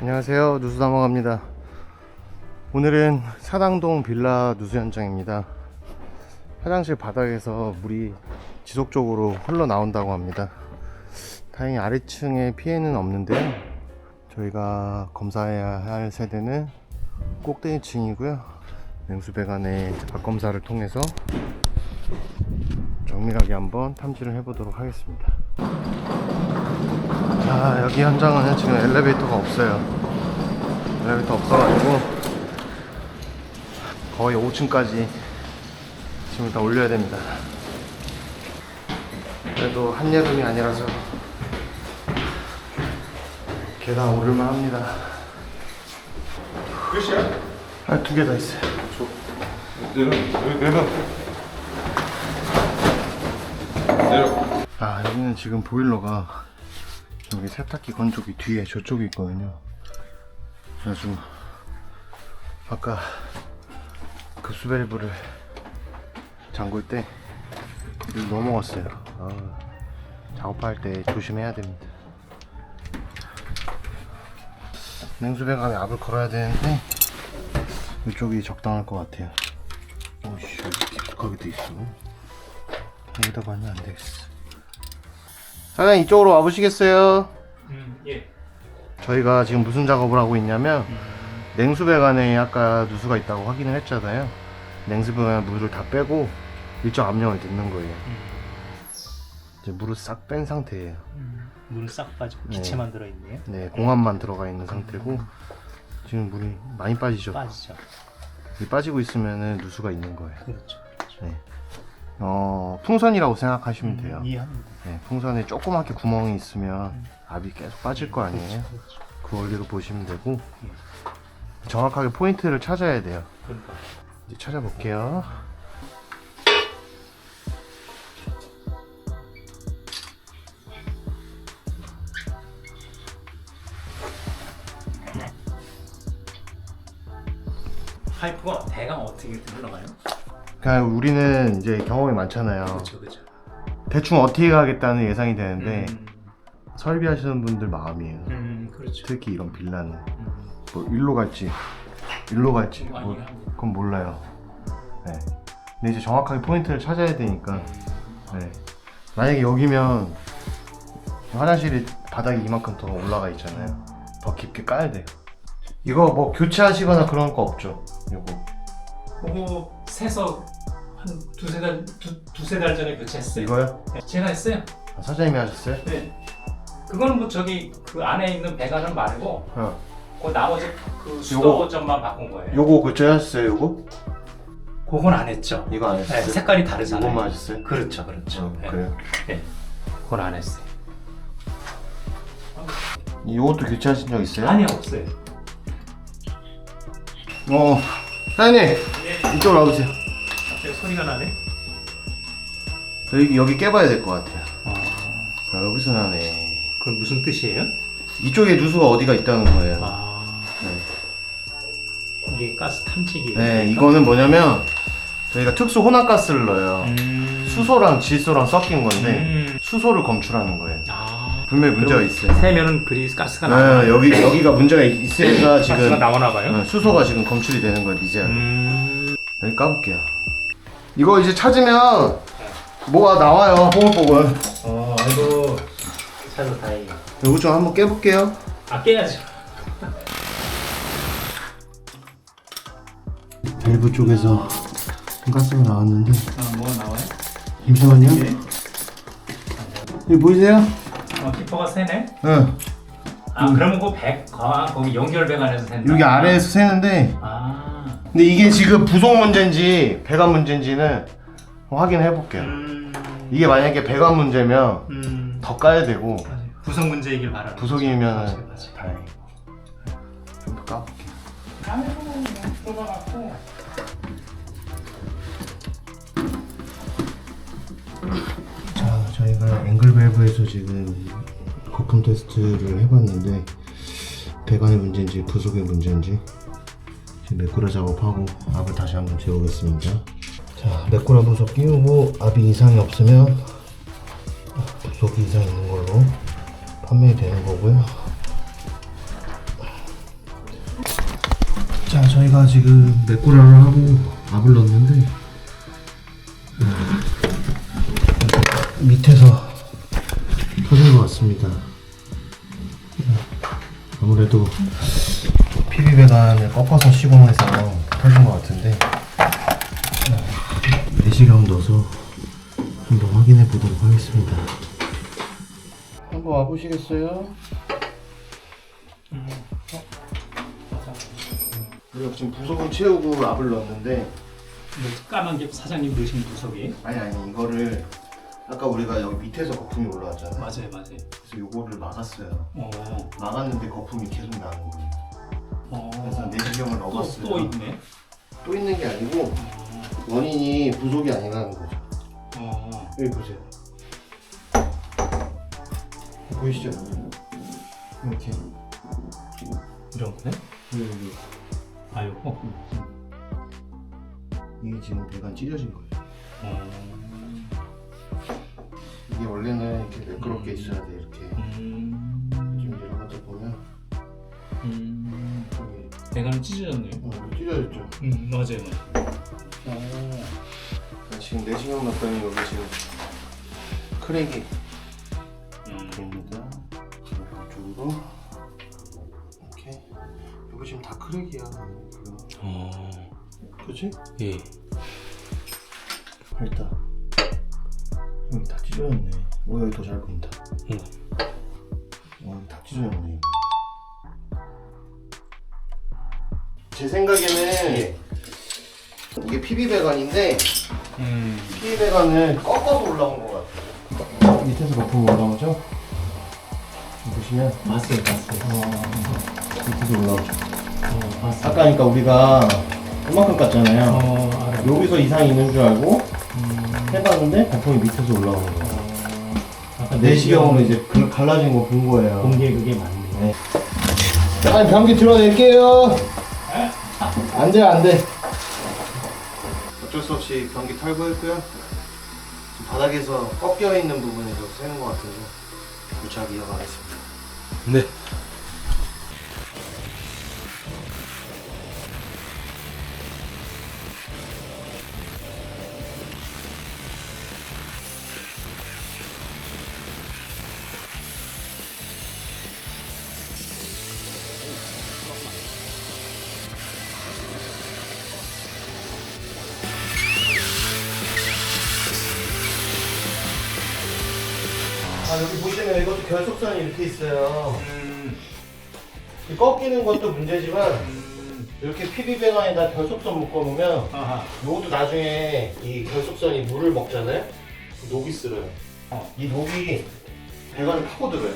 안녕하세요. 누수다모갑니다. 오늘은 사당동 빌라 누수 현장입니다. 화장실 바닥에서 물이 지속적으로 흘러나온다고 합니다. 다행히 아래층에 피해는 없는데요. 저희가 검사해야 할 세대는 꼭대기층이고요. 냉수배관의 박검사를 통해서 정밀하게 한번 탐지를 해보도록 하겠습니다. 자 여기 현장은 지금 엘리베이터가 없어요 엘리베이터 없어가지고 거의 5층까지 지금 일단 올려야 됩니다. 그래도 한여름이 아니라서 계단 오를만 합니다. 끝이야? 아, 두 개 다 있어요. 내려 내려 내려. 아 여기는 지금 보일러가 여기 세탁기 건조기 뒤에 저쪽에 있거든요 그래가지고 아까 급수 밸브를 잠글 때 넘어갔어요. 아, 작업할 때 조심해야 됩니다. 냉수배관에 압을 걸어야 되는데 이쪽이 적당할 것 같아요. 오씨 깊숙하게 돼 있어. 여기다가 하면 안 되겠어. 사장님 이쪽으로 와보시겠어요? 음, 예. 저희가 지금 무슨 작업을 하고 있냐면 냉수배관에 아까 누수가 있다고 확인을 했잖아요 냉수배관 물을 다 빼고 일정 압력을 넣는 거예요 이제 물을 싹 뺀 상태예요 물싹 빠지고 네. 기체만 들어있네요. 네 공압만 들어가 있는 상태고 지금 물이 많이 빠지죠 빠지죠. 이 빠지고 있으면 누수가 있는 거예요 그렇죠. 네. 어, 풍선이라고 생각하시면 돼요 음, 이해합니다. 네, 풍선에 조그맣게 구멍이 있으면 압이 계속 빠질 거 아니에요 그렇죠. 그 원리로 보시면 되고 정확하게 포인트를 찾아야 돼요. 그러니까 이제 찾아볼게요. 파이프가 대강 어떻게 흘러가요? 그러니까 우리는 이제 경험이 많잖아요. 그렇죠, 그렇죠. 대충 어떻게 가겠다는 예상이 되는데 음, 설비하시는 분들 마음이에요. 음, 그렇죠. 특히 이런 빌라는 음, 뭐 일로 갈지 일로 갈지 뭐? 그건 몰라요. 네. 근데 이제 정확하게 포인트를 찾아야 되니까 네. 만약에 여기면 화장실이 바닥이 이만큼 더 올라가 있잖아요. 더 깊게 까야 돼요. 이거 뭐 교체하시거나 그런 거 없죠? 이거 그거 세서 한 두세 달 두, 두세 달 전에 교체했어요. 이거요? 네, 제가 했어요. 아, 사장님이 하셨어요? 네. 그거는 뭐 저기 그 안에 있는 배관은 말고 어. 그 나머지 그 요거- 수도 점만 바꾼 거예요. 요거 교체하셨어요? 요거? 그건 안 했죠. 이거 안 네, 했어요? 색깔이 다르잖아요. 이거만 하셨어요? 그렇죠, 그렇죠. 어, 네. 그래요? 네. 그건 안 했어요. 요것도 교체하신 적 있어요? 아니 없어요. 어 사장님 네. 이쪽으로 와보세요 갑자기 소리가 나네. 여기, 여기 깨봐야 될 것 같아요 아, 아, 여기서 나네 그건 무슨 뜻이에요? 이쪽에 누수가 어디가 있다는 거예요 아, 네. 이게 가스 탐지기. 네, 이거는 뭐냐면 저희가 특수 혼합가스를 넣어요. 음. 수소랑 질소랑 섞인 건데 음. 수소를 검출하는 거예요. 아. 분명히 문제가 있어요. 세면은 그리 가스가 나와. 네, 여기 여기가 문제가 있- 있으니까 가스가 지금 나오나 봐요. 네, 수소가 지금 검출이 되는 거예요, 이제. 음. 여기 까볼게요. 이거 이제 찾으면 뭐가 나와요, 뽀글뽀글. 어, 아이고. 찾아 다행이야. 이거 좀 한번 깨볼게요. 아 깨야죠. 밸브 쪽에서 가스가 나왔는데 아, 뭐가 나와요? 잠시만요. 예. 여기 보이세요? 어, 키퍼가 세네. 응. 아, 그러면 그 백, 아, 거기 연결 배관에서 센다. 여기 아래에서 새는데 아. 근데 이게 지금 부속 문제인지 배관 문제인지는 확인해 볼게요. 음. 이게 만약에 배관 문제면 음. 더 까야 되고 맞아요. 부속 문제이길 바라는. 부속이면 맞아요, 맞아요. 다행이고 좀더 까볼게요. 자 저희가 앵글 밸브에서 지금 거품 테스트를 해봤는데 배관의 문제인지 부속의 문제인지 메꾸라 작업하고 압을 다시 한번 재보겠습니다. 자 메꾸라 부속 끼우고 압이 이상이 없으면 부속이 이상 있는 걸로 판매되는 거고요. 자, 저희가 지금 메꾸라를 하고 압을 넣었는데 음, 밑에서 터진 것 같습니다. 음, 아무래도 PB 배관을 꺾어서 시공해서 터진 것 같은데 내시경 넣어서 한번 확인해 보도록 하겠습니다. 한번 와보시겠어요? 우리가 지금 부속을 채우고 압을 넣었는데 뭐 까만 게 사장님 넣으신 구석이 아니 아니 이거를 아까 우리가 여기 밑에서 거품이 올라왔잖아요. 맞아요 맞아요 그래서 요거를 막았어요. 어, 막았는데 거품이 계속 나는 거예요. 어. 그래서 내시경을 또, 넣어봤어요. 또 있네 또 있는 게 아니고 원인이 부속이 아니라는 거죠. 어. 여기 보세요. 보이시죠? 이렇게 이런 거네? 여기, 여기. 아 요거? 이게 지금 배관 찢어진 거예요. 어. 이게 원래는 이렇게 매끄럽게 있어야 돼이 배관이 찢어졌네요 어, 찢어졌죠. 음 맞아요 자, 지금 내시경 넣었더니 여기 지금 크랙이 음. 됩니다. 이쪽으로 이렇게 여기 지금 다 크랙이야. 어. 그렇지? 예. 일단 여기 다 찢어졌네. 오 여기 더 잘 보인다. 응. 제 생각에는 이게 PB 배관인데 음. PB 배관을 꺾어서 올라온 것 같아요. 밑에서 거품 올라오죠? 여기 보시면 봤어요 봤어요 어, 밑에서 올라오죠. 어 봤어 아까 그러니까 우리가 이만큼 깠잖아요. 어 알아 여기서 이상이 있는 줄 알고 음. 해봤는데 거품이 밑에서 올라오는 거예요. 어. 아까 내시경으로 이제 그 갈라진 거 본 거예요. 공개 그게 맞네 네. 아, 변기 드러낼게요. 안 돼, 안 돼. 어쩔 수 없이 변기 탈거했고요. 지금 바닥에서 꺾여 있는 부분이 좀 새는 것 같아서 무착 이어가겠습니다. 네 아, 여기 보시면 이것도 결속선이 이렇게 있어요. 음. 이 꺾이는 것도 문제지만 음. 이렇게 PB 배관에다 결속선 묶어놓으면 아하 이것도 나중에 이 결속선이 물을 먹잖아요. 녹이 쓸어요. 어. 이 녹이 배관을 파고들어요.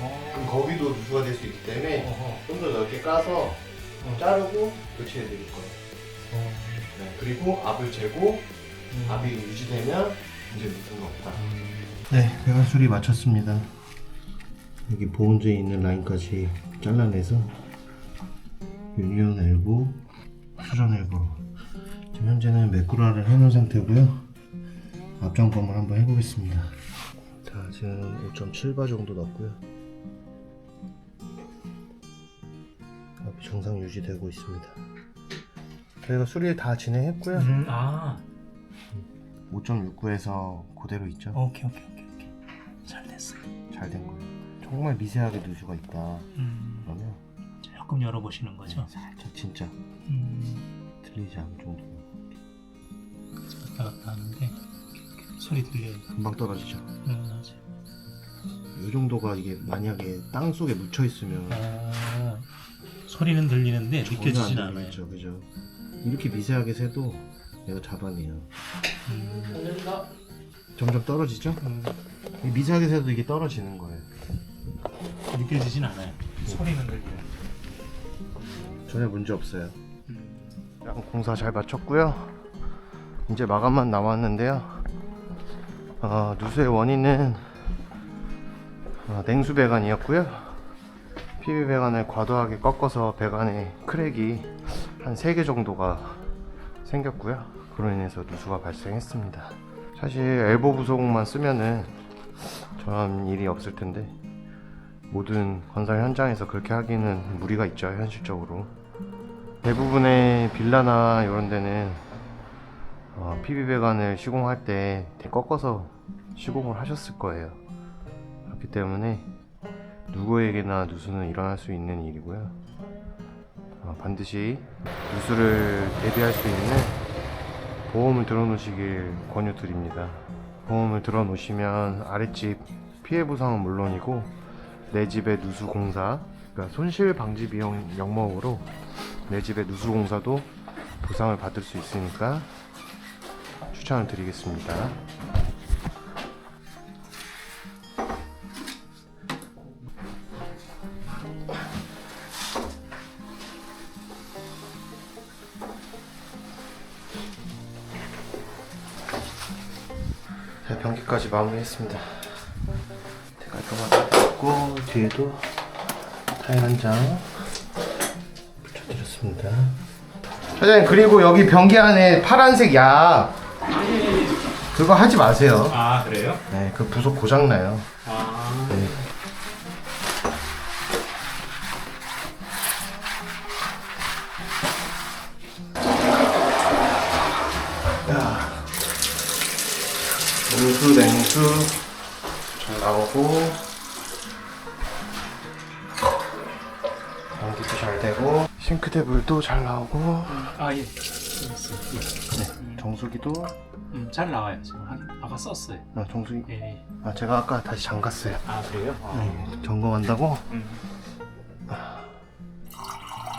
어. 그럼 거기도 누수가 될 수 있기 때문에 어허. 좀 더 넓게 까서 자르고 교체해 드릴 거예요. 어. 네, 그리고 압을 재고 음. 압이 유지되면 이제 묻은 거 없다. 네, 배관 수리 마쳤습니다. 여기 보온재에 있는 라인까지 잘라내서 유니온 엘보, 수전 엘보로 지금 현재는 매꾸라를 해놓은 상태고요. 앞점검을 한번 해보겠습니다. 자, 지금 5.7바 정도 넣었고요. 앞이 정상 유지되고 있습니다. 저희가 수리를 다 진행했고요. 음. 아 5.69에서 그대로 있죠. 오케이 오케이 오케이 됐어요 잘 된 거예요. 정말 미세하게 누수가 있다. 음. 그러면 조금 열어보시는 거죠? 살짝 진짜 음. 들리지 않을 정도. 왔다 갔다 하는데 소리 들려요 금방 떨어지죠. 음, 맞아요 이 정도가 이게 만약에 땅 속에 묻혀 있으면 아, 소리는 들리는데 느껴지진 전혀 안 않아요. 들리겠죠, 그죠? 이렇게 미세하게 새도 내가 잡아내요. 음, 점점 떨어지죠? 음, 이 미세하게 새도 이게 떨어지는 거예요. 느껴지진 않아요. 소리는 들려요. 전혀 문제 없어요. 음, 공사 잘 마쳤고요. 이제 마감만 남았는데요. 어, 누수의 원인은 어, 냉수 배관이었고요. PB 배관을 과도하게 꺾어서 배관에 크랙이 한 3개 정도가 생겼고요. 그로 인해서 누수가 발생했습니다. 사실 엘보 부속만 쓰면은 저런 일이 없을 텐데 모든 건설 현장에서 그렇게 하기는 무리가 있죠 현실적으로 대부분의 빌라나 이런 데는 어, PB 배관을 시공할 때 꺾어서 시공을 하셨을 거예요. 그렇기 때문에 누구에게나 누수는 일어날 수 있는 일이고요. 어, 반드시 누수를 대비할 수 있는 보험을 들어놓으시길 권유드립니다. 보험을 들어놓으시면 아랫집 피해 보상은 물론이고 내 집의 누수 공사, 그러니까 손실 방지 비용 명목으로 내 집의 누수 공사도 보상을 받을 수 있으니까 추천을 드리겠습니다. 자, 변기까지 마무리했습니다. 대갈통하다 됐고 뒤에도 타일 한 장 붙여드렸습니다. 사장님 그리고 여기 변기 안에 파란색 약 그거 하지 마세요. 아 그래요? 네, 그 부속 고장 나요. 아 온수 냉수 잘 나오고 전기도 잘 되고 싱크대 물도 잘 나오고 아 예. 있어요. 정수기도 음, 잘 나와요. 지금 한, 아까 썼어요. 아, 정수기 예. 예. 아 제가 아까 다시 잠갔어요. 아 그래요? 아. 네, 점검한다고 음.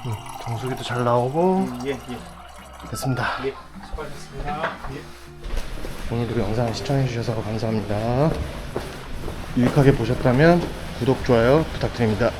음, 정수기도 잘 나오고 예 예. 됐습니다. 예. 수고하셨습니다. 예. 오늘도 영상을 시청해주셔서 감사합니다. 유익하게 보셨다면 구독, 좋아요 부탁드립니다.